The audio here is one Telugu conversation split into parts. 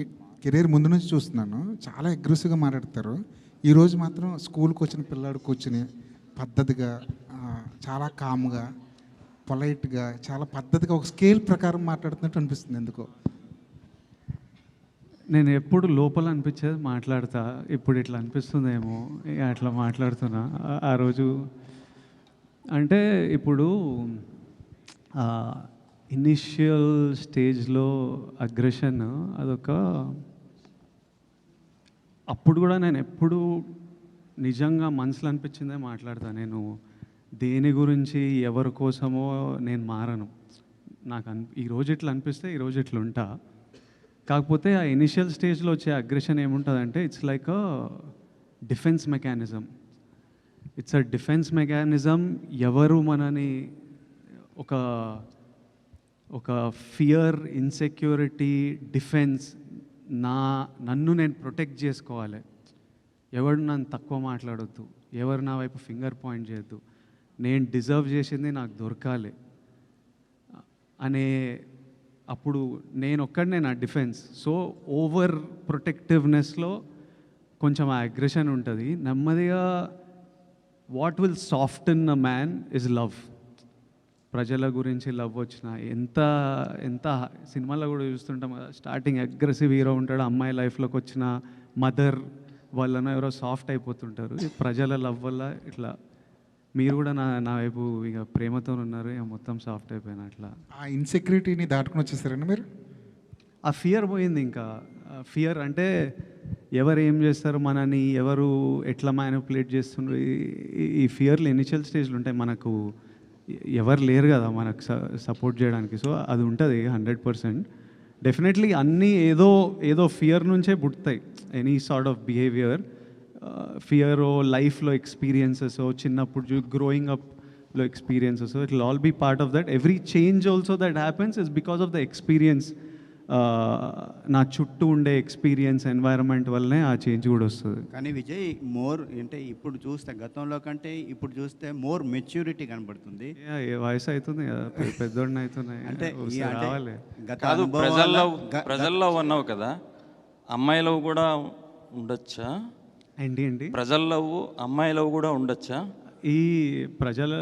ఈ కెరీర్ ముందు నుంచి చూస్తున్నాను. చాలా అగ్రెసివ్గా మాట్లాడతారు. ఈరోజు మాత్రం స్కూల్కి వచ్చిన పిల్లాడు కూర్చుని పద్ధతిగా చాలా కామ్గా పొలైట్గా చాలా పద్ధతిగా ఒక స్కేల్ ప్రకారం మాట్లాడుతున్నట్టు అనిపిస్తుంది ఎందుకో. నేను ఎప్పుడు లోపల అనిపించేది మాట్లాడతా ఇప్పుడు ఇట్లా అనిపిస్తుందేమో అట్లా మాట్లాడుతున్నా. ఆ రోజు అంటే ఇప్పుడు ఇనిషియల్ స్టేజ్లో అగ్రెషన్ అదొక అప్పుడు కూడా నేను ఎప్పుడు నిజంగా మనసులో అనిపించిందే మాట్లాడతా. నేను దేని గురించి ఎవరి కోసమో నేను మారను. నాకు అన్ ఈరోజు ఇట్లా అనిపిస్తే ఈరోజు ఇట్లా ఉంటా కాకపోతే ఆ ఇనిషియల్ స్టేజ్లో వచ్చే అగ్రెషన్ ఏముంటుందంటే it's like a defence mechanism it's a defence mechanism ఎవరు మనని ఒక ఒక ఫియర్ ఇన్సెక్యూరిటీ డిఫెన్స్ నా నన్ను నేను ప్రొటెక్ట్ చేసుకోవాలి. ఎవరు నన్ను తక్కువ మాట్లాడొద్దు. ఎవరు నా వైపు ఫింగర్ పాయింట్ చేయొద్దు. నేను డిజర్వ్ చేసింది నాకు దొరకాలి. అనే అప్పుడు నేను ఒక్కడనే నా డిఫెన్స్ సో ఓవర్ ప్రొటెక్టివ్నెస్లో కొంచెం ఆ అగ్రెషన్ ఉంటుంది. నెమ్మదిగా what will soften a man is love ప్రజల గురించి లవ్ వచ్చిన ఎంత ఎంత సినిమాలో కూడా చూస్తుంటాం కదా స్టార్టింగ్ అగ్రెసివ్ హీరో ఉంటాడు అమ్మాయి లైఫ్లోకి వచ్చిన మదర్ వలన ఎవరో సాఫ్ట్ అయిపోతుంటారు. ప్రజల లవ్ వల్ల ఇట్లా మీరు కూడా నా నా వైపు ఇక ప్రేమతో ఉన్నారు ఇక మొత్తం సాఫ్ట్ అయిపోయిన అట్లా. ఆ ఇన్సెక్యూరిటీని దాటుకుని వచ్చేసారండి మీరు? ఆ ఫియర్ పోయింది ఇంకా. ఫియర్ అంటే ఎవరు ఏం చేస్తారు మనని ఎవరు ఎట్లా మ్యానిపులేట్ చేస్తుండ్రు ఈ- ఫియర్లు ఇనిషియల్ స్టేజ్లు ఉంటాయి మనకు. ఎవరు లేరు కదా మనకు సపోర్ట్ చేయడానికి. సో అది ఉంటుంది హండ్రెడ్ పర్సెంట్. డెఫినెట్లీ అన్నీ ఏదో ఏదో ఫియర్ నుంచే పుడతాయి. ఎనీ సార్ట్ ఆఫ్ బిహేవియర్ ఫియరో లైఫ్లో ఎక్స్పీరియన్సెస్ చిన్నప్పుడు growing అప్లో experiences it all be part of that every change also that happens is because of the experience నా చుట్టూ ఉండే ఎక్స్పీరియన్స్ ఎన్వైరన్మెంట్ వల్లనే ఆ చేంజ్ కూడా వస్తుంది. కానీ విజయ్ మోర్ అంటే ఇప్పుడు చూస్తే గతంలో కంటే ఇప్పుడు చూస్తే మోర్ మెచ్యూరిటీ కనబడుతుంది. వయసు అవుతుంది పెద్దోడిని అవుతున్నాయి అంటే రావాలి. కాదు ప్రజల్లో ప్రజల్లో ఉన్నావు కదా అమ్మాయిలో కూడా ఉండొచ్చా? ఏంటి ఏంటి? ప్రజల్లో అమ్మాయిలో కూడా ఉండొచ్చా? ఈ ప్రజల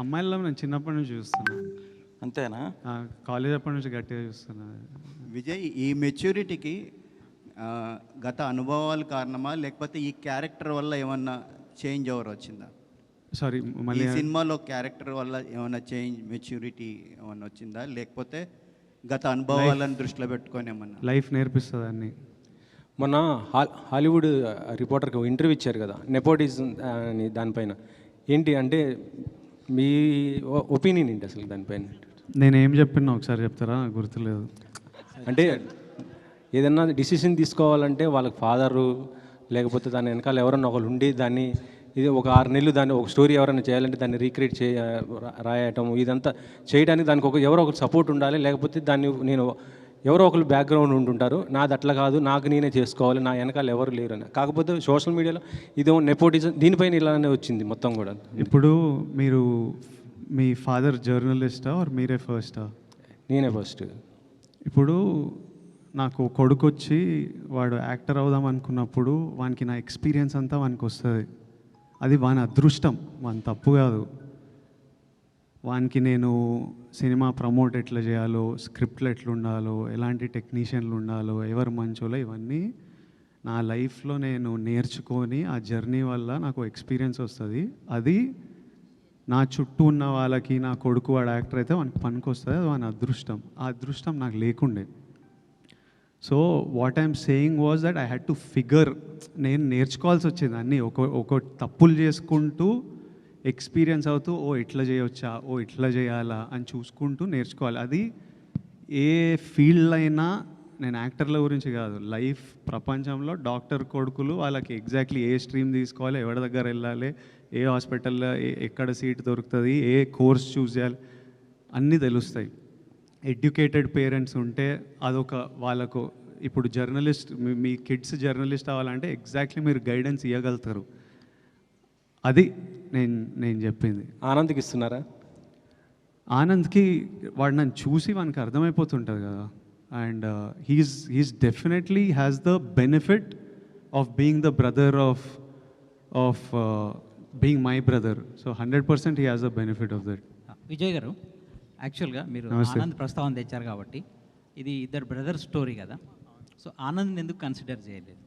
అమ్మాయిల్లో నేను చిన్నప్పటి నుంచి చూస్తున్నా అంతేనా? కాలేజ్ అప్పటి నుంచి గట్టిగా చూస్తున్నా. విజయ్ ఈ మెచ్యూరిటీకి గత అనుభవాలు కారణమా? లేకపోతే ఈ క్యారెక్టర్ వల్ల ఏమన్నా చేంజ్ ఓవర్ వచ్చిందా? సారీ ఈ మళ్ళీ సినిమాలో క్యారెక్టర్ వల్ల ఏమైనా చేంజ్ మెచ్యూరిటీ ఏమన్నా వచ్చిందా? లేకపోతే గత అనుభవాలను దృష్టిలో పెట్టుకొని ఏమన్నా? లైఫ్ నేర్పిస్తుంది అన్ని. మొన్న హా- హాలీవుడ్ రిపోర్టర్కి ఇంటర్వ్యూ ఇచ్చారు కదా నెపోటిజం అని దానిపైన. ఏంటి అంటే మీ ఒపీనియన్ ఏంటి అసలు దానిపైన? నేనేం చెప్పినా ఒకసారి చెప్తారా? నాకు గుర్తులేదు. అంటే ఏదన్నా డిసిషన్ తీసుకోవాలంటే వాళ్ళకి ఫాదరు లేకపోతే దాని వెనకాల ఎవరన్నా ఒకరు ఉండి దాన్ని ఇది ఒక ఆరు నెలలు దాన్ని ఒక స్టోరీ ఎవరైనా చేయాలంటే దాన్ని రీక్రియేట్ చేయ రా- రాయటం ఇదంతా చేయడానికి దానికి ఒక ఎవరో ఒకరు సపోర్ట్ ఉండాలి. లేకపోతే దాన్ని నేను ఎవరో ఒకరు బ్యాక్గ్రౌండ్ ఉంటుంటారు నాది అట్లా కాదు నాకు నేనే చేసుకోవాలి నా వెనకాల ఎవరు లేరు అని. కాకపోతే సోషల్ మీడియాలో ఇదేమో నెపోటిజం దీనిపైన ఇలానే వచ్చింది మొత్తం కూడా. ఇప్పుడు మీరు మీ ఫాదర్ జర్నలిస్టా ఆర్ మీరే ఫస్టా నేనే ఫస్ట్ ఇప్పుడు నాకు కొడుకు వచ్చి వాడు యాక్టర్ అవుదాం అనుకున్నప్పుడు వానికి నా ఎక్స్పీరియన్స్ అంతా వానికి వస్తుంది. అది వాని అదృష్టం. వాని తప్పు కాదు. వానికి నేను సినిమా ప్రమోట్ ఎట్లా చేయాలో స్క్రిప్ట్లు ఎట్లా ఉండాలో ఎలాంటి టెక్నీషియన్లు ఉండాలో ఎవరు మంచోలో ఇవన్నీ నా లైఫ్లో నేను నేర్చుకొని ఆ జర్నీ వల్ల నాకు ఎక్స్పీరియన్స్ వస్తుంది. అది నా చుట్టూ ఉన్న వాళ్ళకి నా కొడుకు వాడు యాక్టర్ అయితే వానికి పనికి వస్తుంది అది వాని అదృష్టం. ఆ అదృష్టం నాకు లేకుండే. So what I'm saying was that I had to figure నేను నేర్చుకోవాల్సి వచ్చేది అన్నీ. ఒక ఒక తప్పులు చేసుకుంటూ ఎక్స్పీరియన్స్ అవుతూ ఓ ఇట్లా చేయవచ్చా ఓ ఇట్లా చేయాలా అని చూసుకుంటూ నేర్చుకోవాలి. అది ఏ ఫీల్డ్ అయినా నేను యాక్టర్ల గురించి కాదు. లైఫ్ ప్రపంచంలో డాక్టర్ కొడుకులు వాళ్ళకి ఎగ్జాక్ట్లీ ఏ స్ట్రీమ్ తీసుకోవాలి ఎవరి దగ్గర వెళ్ళాలి ఏ హాస్పిటల్లో ఏ- ఎక్కడ సీట్ దొరుకుతుంది ఏ కోర్స్ చూస్ చేయాలి అన్నీ తెలుస్తాయి. ఎడ్యుకేటెడ్ పేరెంట్స్ ఉంటే అదొక వాళ్ళకు ఇప్పుడు జర్నలిస్ట్ మీ- మీ కిడ్స్ జర్నలిస్ట్ అవ్వాలంటే ఎగ్జాక్ట్లీ మీరు గైడెన్స్ ఇవ్వగలుగుతారు అది నేను నేను చెప్పింది. ఆనంద్కి ఇస్తున్నారా? ఆనంద్కి వాడు నన్ను చూసి వానికి అర్థమైపోతుంటుంది కదా. And he's he's definitely has the benefit of being the brother of of being my brother so hundred percent he has the benefit of that Vijay garu actually మీరు. ఆనంద్ ప్రస్తావన తెచ్చారు కాబట్టి ఇది ఇద్దరు బ్రదర్ స్టోరీ కదా. సో ఆనంద్ ఎందుకు కన్సిడర్ చేయలేదు?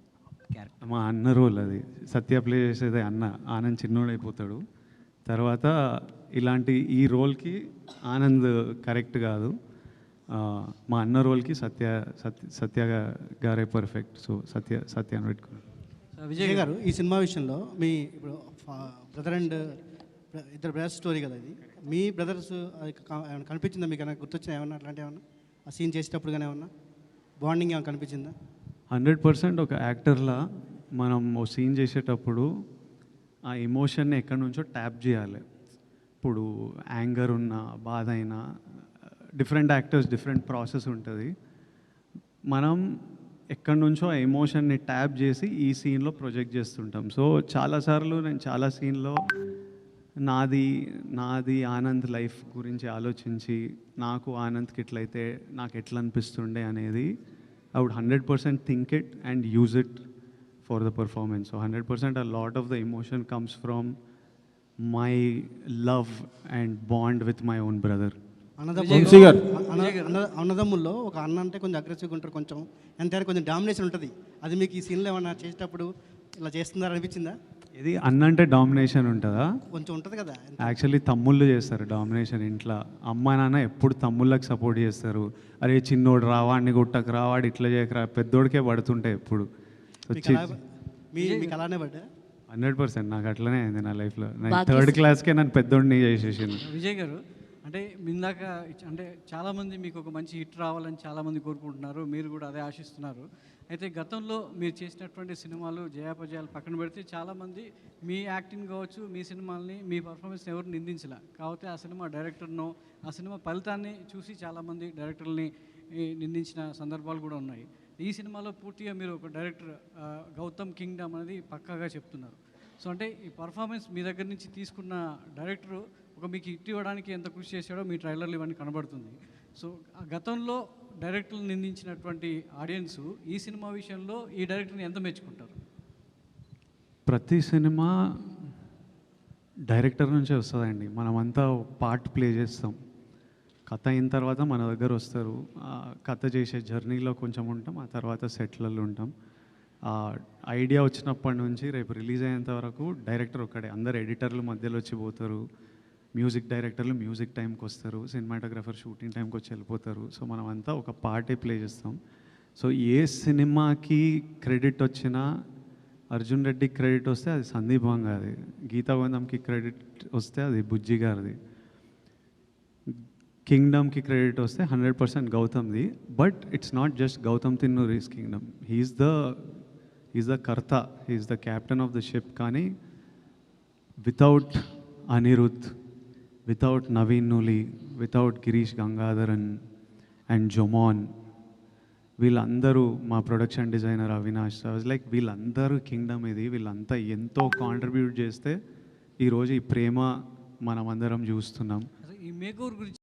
క్యారెక్టర్ మా అన్న రోల్ అది. సత్య ప్లే చేసేది అన్న. ఆనంద్ చిన్నోడైపోతాడు తర్వాత ఇలాంటి ఈ రోల్కి ఆనంద్ కరెక్ట్ కాదు. మా అన్న రోల్కి సత్య సత్య సత్య గారే పర్ఫెక్ట్ సో సత్య సత్య అని పెట్టుకున్నాను విజయ్ గారు. ఈ సినిమా విషయంలో మీ ఇప్పుడు బ్రదర్ అండ్ ఇద్దరు బ్రదర్స్ స్టోరీ కదా ఇది. మీ బ్రదర్స్ ఏమైనా కనిపించిందా? మీకు ఏమైనా గుర్తొచ్చిన ఏమన్నా అట్లాంటి ఏమన్నా? ఆ సీన్ చేసేటప్పుడు కానీ ఏమన్నా? బాండింగ్ ఏమైనా కనిపించిందా? హండ్రెడ్ పర్సెంట్ ఒక యాక్టర్లా మనం ఓ సీన్ చేసేటప్పుడు ఆ ఎమోషన్ని ఎక్కడి నుంచో ట్యాప్ చేయాలి. ఇప్పుడు యాంగర్ ఉన్న బాధ అయినా డిఫరెంట్ యాక్టర్స్ డిఫరెంట్ ప్రాసెస్ ఉంటుంది. మనం ఎక్కడి నుంచో ఆ ఎమోషన్ని ట్యాప్ చేసి ఈ సీన్లో ప్రొజెక్ట్ చేస్తుంటాం. సో చాలాసార్లు నేను చాలా సీన్లో నాది నాది ఆనంద్ లైఫ్ గురించి ఆలోచించి నాకు ఆనంద్కి ఎట్లయితే నాకు ఎట్లా అనిపిస్తుండే అనేది I would hundred percent think it and use it for the performance so hundred percent a lot of the emotion comes from my love and bond with my own brother అన్నదమ్ములు అన్న- అన్న- అన్నదమ్ముల్లో ఒక అన్న అంటే కొంచెం అగ్రెసివ్గా ఉంటారు కొంచెం. ఎంతైనా కొంచెం డామినేషన్ ఉంటుంది. అది మీకు ఈ సీన్లో ఏమన్నా చేసేటప్పుడు ఇలా చేస్తున్నారు అనిపించిందా? ఇది అన్న అంటే డామినేషన్ ఉంటుందా? కొంచెం ఉంటుంది కదా. యాక్చువల్లీ తమ్ముళ్ళు చేస్తారు డామినేషన్ ఇంట్లో. అమ్మ నాన్న ఎప్పుడు తమ్ముళ్ళకి సపోర్ట్ చేస్తారు. అరే చిన్నోడు రావాడిని గుట్టకు రావాడు ఇట్లా చేయకరా. పెద్దోడికే పడుతుంటాయి ఎప్పుడు. మీకు అలా మీ మీకు అలానే పడ్డా? Hundred percent. నాకు అట్లనే అయింది నా లైఫ్లో నేను థర్డ్ క్లాస్కే నన్ను పెద్దోడిని చేసేసింది విజయ్ గారు అంటే మీ ఇందాక అంటే చాలామంది మీకు ఒక మంచి హిట్ రావాలని చాలామంది కోరుకుంటున్నారు. మీరు కూడా అదే ఆశిస్తున్నారు. అయితే గతంలో మీరు చేసినటువంటి సినిమాలు జయాపజయాలు పక్కన పెడితే చాలామంది మీ యాక్టింగ్ కావచ్చు మీ సినిమాల్ని మీ పర్ఫార్మెన్స్ని ఎవరు నిందించలే. కాకపోతే ఆ సినిమా డైరెక్టర్నో ఆ సినిమా ఫలితాన్ని చూసి చాలామంది డైరెక్టర్ని నిందించిన సందర్భాలు కూడా ఉన్నాయి. ఈ సినిమాలో పూర్తిగా మీరు ఒక డైరెక్టర్ గౌతమ్ కింగ్డమ్ అనేది పక్కాగా చెప్తున్నారు. సో అంటే ఈ పర్ఫార్మెన్స్ మీ దగ్గర నుంచి తీసుకున్న డైరెక్టర్ ఒక మీకు హిట్ ఇవ్వడానికి ఎంత కృషి చేశాడో మీ ట్రైలర్లు ఇవన్నీ కనబడుతుంది. సో ఆ గతంలో డైరెక్టర్ నిందించినటువంటి ఆడియన్స్ ఈ సినిమా విషయంలో ఈ డైరెక్టర్ని ఎంత మెచ్చుకుంటారు? ప్రతి సినిమా డైరెక్టర్ నుంచే వస్తుందండి. మనమంతా పార్ట్ ప్లే చేస్తాం. కథ అయిన తర్వాత మన దగ్గర వస్తారు. ఆ కథ చేసే జర్నీలో కొంచెం ఉంటాం ఆ తర్వాత సెట్లలో ఉంటాం. ఆ ఐడియా వచ్చినప్పటి నుంచి రేపు రిలీజ్ అయ్యేంత వరకు డైరెక్టర్ ఒక్కడే. అందరు ఎడిటర్లు మధ్యలో వచ్చి పోతారు. మ్యూజిక్ డైరెక్టర్లు మ్యూజిక్ టైంకి వస్తారు సినిమాటోగ్రఫర్ షూటింగ్ టైంకి వచ్చి వెళ్ళిపోతారు. సో మనం అంతా ఒక పార్టే ప్లే చేస్తాం. సో ఏ సినిమాకి క్రెడిట్ వచ్చినా అర్జున్ రెడ్డికి క్రెడిట్ వస్తే అది సందీప్ గారిది గీతా గోవిందంకి క్రెడిట్ వస్తే అది బుజ్జి గారిది. కింగ్డమ్కి క్రెడిట్ వస్తే hundred percent గౌతమ్ది. But it's not just Gautam Tinnanuri's kingdom. He's the is the కర్త he's the captain of the ship. కానీ without Anirudh without Naveen Nooli without Girish Gangadharan and Jomon వీళ్ళందరూ మా production designer Avinash was like వీళ్ళందరూ కింగ్డమ్ ఇది వీళ్ళంతా ఎంతో కాంట్రిబ్యూట్ చేస్తే ఈరోజు ఈ ప్రేమ మనమందరం చూస్తున్నాం. ఈ మేకూర్ గురించి